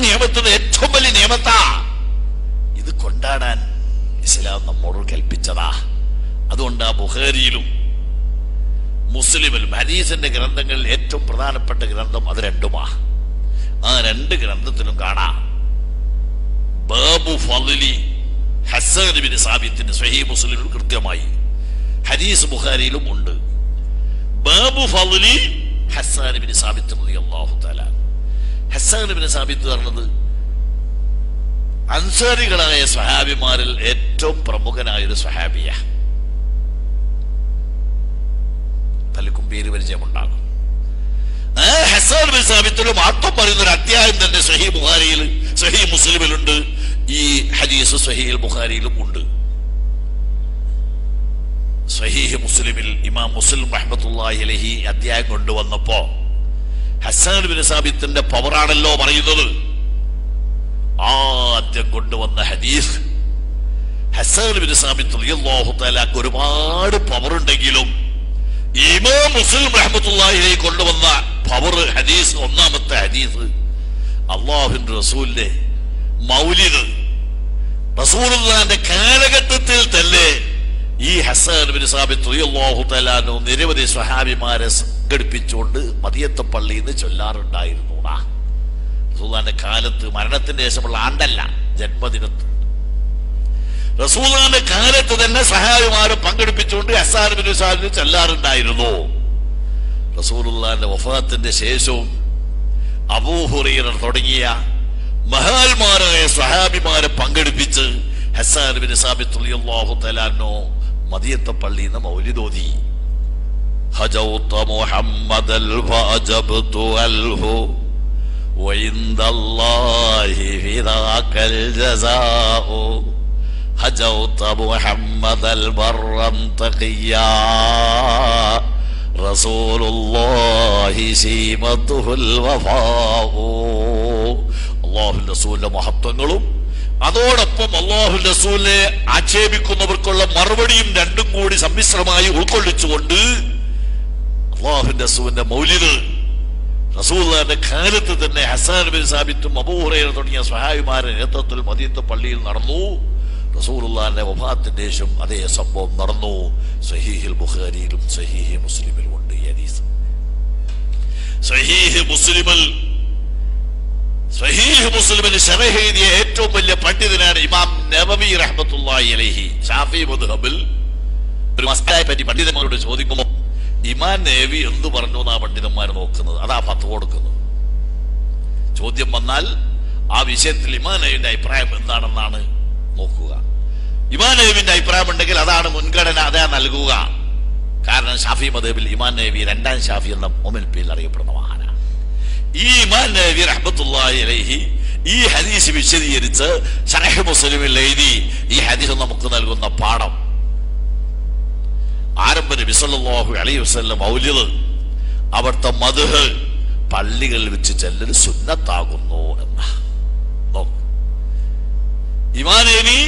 നിയമത്തിന് ഏറ്റവും വലിയ നിയമത്താ? ഇത് കൊണ്ടാടാൻ ഇസ്ലാം നമ്മോട് കൽപ്പിച്ചതാ. അതുകൊണ്ട് ആ ബുഹേരിയിലും മുസ്ലിമിലും ഹരീസിന്റെ ഗ്രന്ഥങ്ങളിൽ ഏറ്റവും പ്രധാനപ്പെട്ട ഗ്രന്ഥം അത് രണ്ടുമാ. ആ രണ്ട് ഗ്രന്ഥത്തിലും കാണാം. ബാബു ഫലി ഹസൻ ബിൻ സാബിത്തിന് സ്വഹീ മുസ്ലിമിൽ കൃത്യമായി ഹദീസ് ബുഖാരിയിലും ഉണ്ട്. ബാബു ഫലി ഹസാനിബിന് സാബിത്ത് റളിയല്ലാഹു തആല ഹസാൻ ബിൻ സാബിത്ത് പറഞ്ഞത് അൻസാരികളായ സ്വഹാബിമാരിൽ ഏറ്റവും പ്രമുഖനായ ഒരു സ്വഹാബിയ തലക്കും പേര് പരിചയമുണ്ടാകും. ഹസാൻ ബിൻ സാബിത്തിന് മാത്രം പറയുന്ന ഒരു അധ്യായം തന്നെ സഹി ബുഹാരിയിൽ സഹി മുസ്ലിമിലുണ്ട്. ഈ ഹദീസ് സഹിയിൽ ബുഖാരിയിലും ഉണ്ട്. സഹീഹ് മുസ്ലിമിൽ ഇമാം മുസ്ലിം റഹ്മത്തുള്ളാഹി അലൈഹി അധ്യായം കൊണ്ടുവന്നപ്പോ ഹസാൻ ബിൻ സാബിത്തിന്റെ പവറാണല്ലോ പറയുന്നത്. ആദ്യം കൊണ്ടുവന്ന ഹദീസ് ബിൻ റളിയല്ലാഹു ഒരുപാട് പവർ ഉണ്ടെങ്കിലും ഇമാം മുസ്ലിം കൊണ്ടുവന്ന പവർ ഹദീസ് ഒന്നാമത്തെ ഹദീസ് മൗലിദ്. കാലഘട്ടത്തിൽ തന്നെ ഈ ഹസാൻ ബിൻ റളിയല്ലാഹു നിരവധി സ്വഹാബിമാരെ സംഘടിപ്പിച്ചുകൊണ്ട് മതിയത്തെ പള്ളിയിൽ നിന്ന് ചൊല്ലാറുണ്ടായിരുന്നു റസൂലുള്ളാന്റെ കാലത്ത് മരണത്തിന്റെ ശേഷമുള്ള ആണ്ടല്ല ജന്മദിനത്ത്. റസൂലാന്റെ കാലത്ത് തന്നെ സഹായിമാരെ പങ്കെടുപ്പിച്ചുകൊണ്ട് ഹസാൻ ബിൻ സാബിന് ചെല്ലാറുണ്ടായിരുന്നു. റസൂലുള്ളാന്റെ വഫാത്തിന്റെ ശേഷവും അബൂഹുറീർ തുടങ്ങിയ മഹാന്മാരായ സഹാബിമാരെ പങ്കെടുപ്പിച്ച് ഹസാൻ ബിൻ സാബിത്ത് തലാനോ മദിയത്തെ പള്ളിയിൽ നിന്ന് മൗലിദോതി ഹജൗത മുഹമ്മദൽ ഫഅജബ്തു അൽഹു وعند الله في ذاك الجزاء هجوت محمد البر تقيا رسول الله سيمته الوفاء അള്ളാഹു റസൂലിന്റെ മഹത്വങ്ങളും അതോടൊപ്പം അള്ളാഹു റസൂലിനെ ആക്ഷേപിക്കുന്നവർക്കുള്ള മറുപടിയും രണ്ടും കൂടി സമ്മിശ്രമായി ഉൾക്കൊള്ളിച്ചുകൊണ്ട് അള്ളാഹു റസൂലിന്റെ മൗലിദ്. റസൂലിന്റെ കാലത്ത് തന്നെ ഹസാൻ ബിൻ സാബിത്തും അബൂഹുറൈറ തുടങ്ങിയ സഹായിമാരുടെ നേതൃത്വത്തിൽ മദീനത്തെ പള്ളിയിൽ നടന്നു. റസൂലുള്ളാന്റെ വഫാത്തിന്റെ ശേഷം അതേ സംഭവം നടന്നു. സഹീഹിൽ ബുഖാരിയിലും സഹീഹി മുസ്ലിമിലും ഉണ്ട് ഈ ഹദീസ്. സഹീഹ് മുസ്ലിമിൽ സഹീഹ് മുസ്ലിമിന് ശറഹ് എഴുതിയ ഏറ്റവും വലിയ പണ്ഡിതനാണ് ഇമാം നബവി റഹ്മത്തുള്ളാഹി അലൈഹി. ഷാഫി മുദ്ഹബിൽ ഒരു മസ്തയെ പറ്റി പണ്ഡിതന്മാരോട് ചോദിക്കുമ്പോൾ ഇമാൻ നേവി എന്ത് പറഞ്ഞു എന്നാ പണ്ഡിതന്മാർ നോക്കുന്നത്. അതാ പത്ത് കൊടുക്കുന്നു ചോദ്യം വന്നാൽ ആ വിഷയത്തിൽ ഇമാൻ നേവിന്റെ അഭിപ്രായം എന്താണെന്നാണ് നോക്കുക. ഇമാൻ നേവിന്റെ അഭിപ്രായം ഉണ്ടെങ്കിൽ അതാണ് മുൻഗണന അതാ നൽകുക. കാരണം ഷാഫി മദേബിൽ ഇമാൻ നേവി രണ്ടാം ഷാഫി എന്ന ഒമിൽ അറിയപ്പെടുന്ന മഹാനാണ്. ഈ ഇമാൻ നേവി അലൈഹി ഈ ഹദീസ് വിശദീകരിച്ച് ഷറഹ് മുസ്ലിമിൽ എഴുതി ഈ ഹദീസ് നമുക്ക് നൽകുന്ന പാഠം. ആരംഭ നബി സല്ലല്ലാഹു അലൈഹി വസല്ലം മൗലിദ്. അവിടുത്തെ മധുഹ് പള്ളികളിൽ വെച്ച് ചെല്ലൽ സുന്നത്താകുന്നു എന്ന. ഇമാനേനി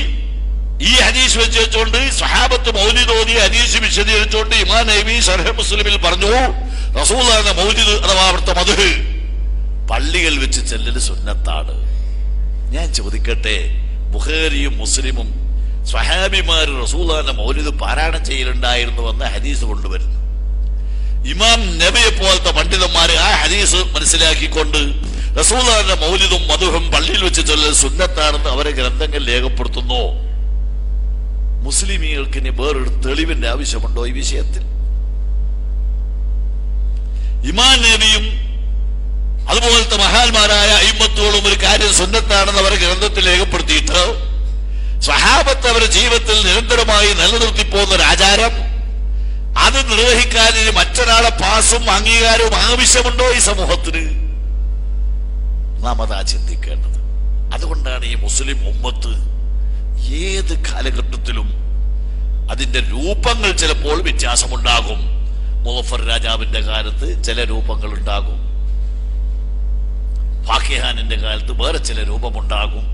ഈ ഹദീസ് വെച്ച് വെച്ചുകൊണ്ട് സഹാബത്ത് മൗലി തോന്നി ഹദീസ് വിശദീകരിച്ചുകൊണ്ട് ഇമാൻ നബി ഷർഹ മുസ്ലിമിൽ പറഞ്ഞു റസൂലാണ് മൗലി അഥവാ അവിടുത്തെ മധുഹ് പള്ളികൾ വെച്ച് ചെല്ലൽ സുന്നത്താണ്. ഞാൻ ചോദിക്കട്ടെ ബുഖാരിയും മുസ്ലിമും സ്വഹാബിമാർ റസൂലാന്റെ മൗലിദ് പാരായണം ചെയ്യലുണ്ടായിരുന്നുവെന്ന് ഹദീസ് കൊണ്ടുവരുന്നു. ഇമാം നബിയെ പോലത്തെ പണ്ഡിതന്മാർ ആ ഹദീസ് മനസ്സിലാക്കിക്കൊണ്ട് റസൂലാന്റെ മൗലിദും മധുഹും പള്ളിയിൽ വെച്ച് ചൊല്ലൽ സുന്നത്താണെന്ന് അവരെ ഗ്രന്ഥങ്ങൾ രേഖപ്പെടുത്തുന്നു. മുസ്ലിമികൾക്ക് ഇനി വേറൊരു തെളിവിന്റെ ആവശ്യമുണ്ടോ ഈ വിഷയത്തിൽ? ഇമാം നബിയും അതുപോലത്തെ മഹാന്മാരായ അയിമത്തുകളും ഒരു കാര്യം സുന്നത്താണെന്ന് അവരെ ഗ്രന്ഥത്തിൽ രേഖപ്പെടുത്തിയിട്ട് സ്വഹാബത്ത് അവരുടെ ജീവിതത്തിൽ നിരന്തരമായി നിലനിർത്തി പോകുന്ന ഒരു ആചാരം. അത് നിർവഹിക്കാൻ മറ്റൊരാളെ പാസും അംഗീകാരവും ആവശ്യമുണ്ടോ ഈ സമൂഹത്തിന്? നാം അതാ ചിന്തിക്കേണ്ടത്. അതുകൊണ്ടാണ് ഈ മുസ്ലിം ഉമ്മത്ത് ഏത് കാലഘട്ടത്തിലും അതിന്റെ രൂപങ്ങൾ ചിലപ്പോൾ വ്യത്യാസമുണ്ടാകും. മുഹഫർ രാജാവിന്റെ കാലത്ത് ചില രൂപങ്ങൾ ഉണ്ടാകും ഫാക്കിഹാനിന്റെ കാലത്ത് വേറെ ചില രൂപമുണ്ടാകും.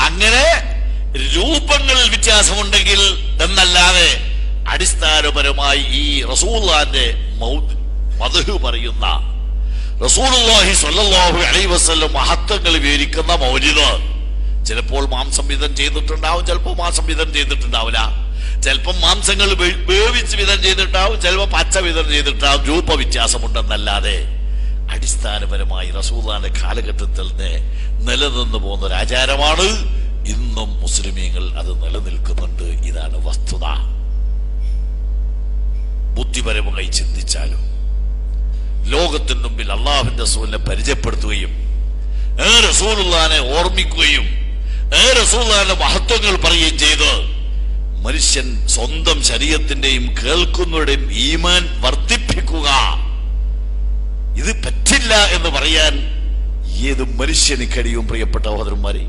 അങ്ങനെ രൂപങ്ങളിൽ വ്യത്യാസമുണ്ടെങ്കിൽ എന്നല്ലാതെ അടിസ്ഥാനപരമായി ഈ റസൂള്ളാന്റെ മധു പറയുന്ന റസൂലുള്ളാഹി സ്വല്ലല്ലാഹു അലൈഹി വസല്ലം മഹത്വങ്ങൾ വിവരിക്കുന്ന മൗലിദ് ചിലപ്പോൾ മാംസം വിധം ചെയ്തിട്ടുണ്ടാവും ചിലപ്പോൾ മാംസം വിധം ചെയ്തിട്ടുണ്ടാവില്ല. ചിലപ്പോൾ മാംസങ്ങൾ വേവിച്ച് വിധം ചെയ്തിട്ടാവും ചിലപ്പോൾ പച്ച വിധം ചെയ്തിട്ടാവും. രൂപ വ്യത്യാസമുണ്ടെന്നല്ലാതെ അടിസ്ഥാനപരമായി റസൂദാന്റെ കാലഘട്ടത്തിൽ നിന്ന് നിലനിന്നു പോകുന്ന ഒരു ആചാരമാണ് ഇന്നും മുസ്ലിമീങ്ങൾ അത് നിലനിൽക്കുന്നുണ്ട്. ഇതാണ് വസ്തുത. ബുദ്ധിപരമായി ചിന്തിച്ചാലും ലോകത്തിന് മുമ്പിൽ അള്ളാഹുവിന്റെ റസൂലിനെ പരിചയപ്പെടുത്തുകയും ഏ റസൂലുള്ളാനെ ഓർമ്മിക്കുകയും ഏ റസൂലുള്ളാന്റെ മഹത്വങ്ങൾ പറയുകയും ചെയ്ത് മനുഷ്യൻ സ്വന്തം ശരീരത്തിന്റെയും കേൾക്കുന്നവരുടെയും ഈമാൻ വർദ്ധിപ്പിക്കുക. ഇത് പറ്റില്ല എന്ന് പറയാൻ ഏത് മനുഷ്യന് കഴിയും പ്രിയപ്പെട്ട സഹോദരന്മാരെ?